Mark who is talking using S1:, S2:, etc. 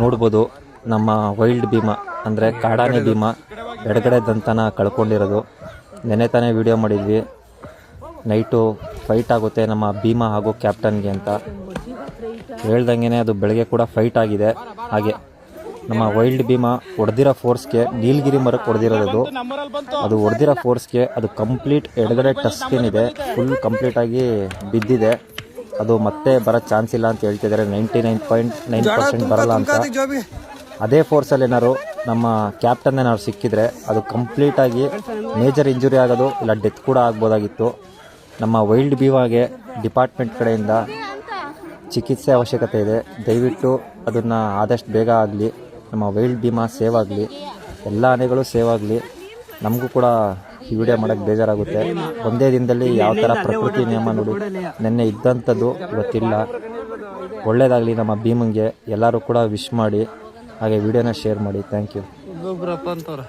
S1: ನೋಡ್ಬೋದು ನಮ್ಮ ವೈಲ್ಡ್ ಭೀಮ, ಅಂದರೆ ಕಾಡಾನೆ ಭೀಮ, ಎಡಗಡೆ ದಂತನ ಕಳ್ಕೊಂಡಿರೋದು. ನೆನೆ ತಾನೇ ವಿಡಿಯೋ ಮಾಡಿದ್ವಿ. ನೈಟು ಫೈಟ್ ಆಗುತ್ತೆ ನಮ್ಮ ಭೀಮ ಹಾಗೂ ಕ್ಯಾಪ್ಟನ್ಗೆ ಅಂತ. ಹೇಳ್ದಂಗೆ ಅದು ಬೆಳಗ್ಗೆ ಕೂಡ ಫೈಟ್ ಆಗಿದೆ. ಹಾಗೆ ನಮ್ಮ ವೈಲ್ಡ್ ಭೀಮ ಹೊಡೆದಿರೋ ಫೋರ್ಸ್ಗೆ ನೀಲಗಿರಿ ಮರಕ್ಕೆ ಹೊಡೆದಿರೋದು ಅದು. ಹೊಡೆದಿರೋ ಫೋರ್ಸ್ಗೆ ಅದು ಕಂಪ್ಲೀಟ್ ಎಡಗಡೆ ಟಚ್ ಸ್ಕ್ರೀನ್ ಇದೆ ಫುಲ್ ಕಂಪ್ಲೀಟಾಗಿ ಬಿದ್ದಿದೆ. ಅದು ಮತ್ತೆ ಬರೋ ಚಾನ್ಸ್ ಇಲ್ಲ ಅಂತ ಹೇಳ್ತಿದ್ದಾರೆ. Ninety nine point nine percent ಬರಲ್ಲ ಅಂತ. ಅದೇ ಫೋರ್ಸಲ್ಲಿ ಏನಾರು ನಮ್ಮ ಕ್ಯಾಪ್ಟನ್ ಏನಾದ್ರು ಸಿಕ್ಕಿದ್ರೆ ಅದು ಕಂಪ್ಲೀಟಾಗಿ ಮೇಜರ್ ಇಂಜುರಿ ಆಗೋದು ಇಲ್ಲ ಡೆತ್ ಕೂಡ ಆಗ್ಬೋದಾಗಿತ್ತು. ನಮ್ಮ ವೈಲ್ಡ್ ಬೀವಾಗೆ ಡಿಪಾರ್ಟ್ಮೆಂಟ್ ಕಡೆಯಿಂದ ಚಿಕಿತ್ಸೆ ಅವಶ್ಯಕತೆ ಇದೆ. ದಯವಿಟ್ಟು ಅದನ್ನು ಆದಷ್ಟು ಬೇಗ ಆಗಲಿ ನಮ್ಮ ವೈಲ್ಡ್ ಭೀಮಾ ಸೇವ್ ಆಗಲಿ ಎಲ್ಲ ಆನೆಗಳು ಸೇವ್ ಆಗಲಿ ನಮಗೂ ಕೂಡ ಈ ವಿಡಿಯೋ ಮಾಡೋಕ್ಕೆ ಬೇಜಾರಾಗುತ್ತೆ. ಒಂದೇ ದಿನದಲ್ಲಿ ಯಾವ ಥರ ಪ್ರಕೃತಿ ನಿಯಮ ನೋಡಿ. ನಿನ್ನೆ ಇದ್ದಂಥದ್ದು ಇವತ್ತಿಲ್ಲ. ಒಳ್ಳೇದಾಗಲಿ ನಮ್ಮ ಭೀಮಂಗೆ. ಎಲ್ಲರೂ ಕೂಡ ವಿಶ್ ಮಾಡಿ. ಹಾಗೆ ವಿಡಿಯೋನ ಶೇರ್ ಮಾಡಿ. Thank you
S2: ಅಂತವ್ರ.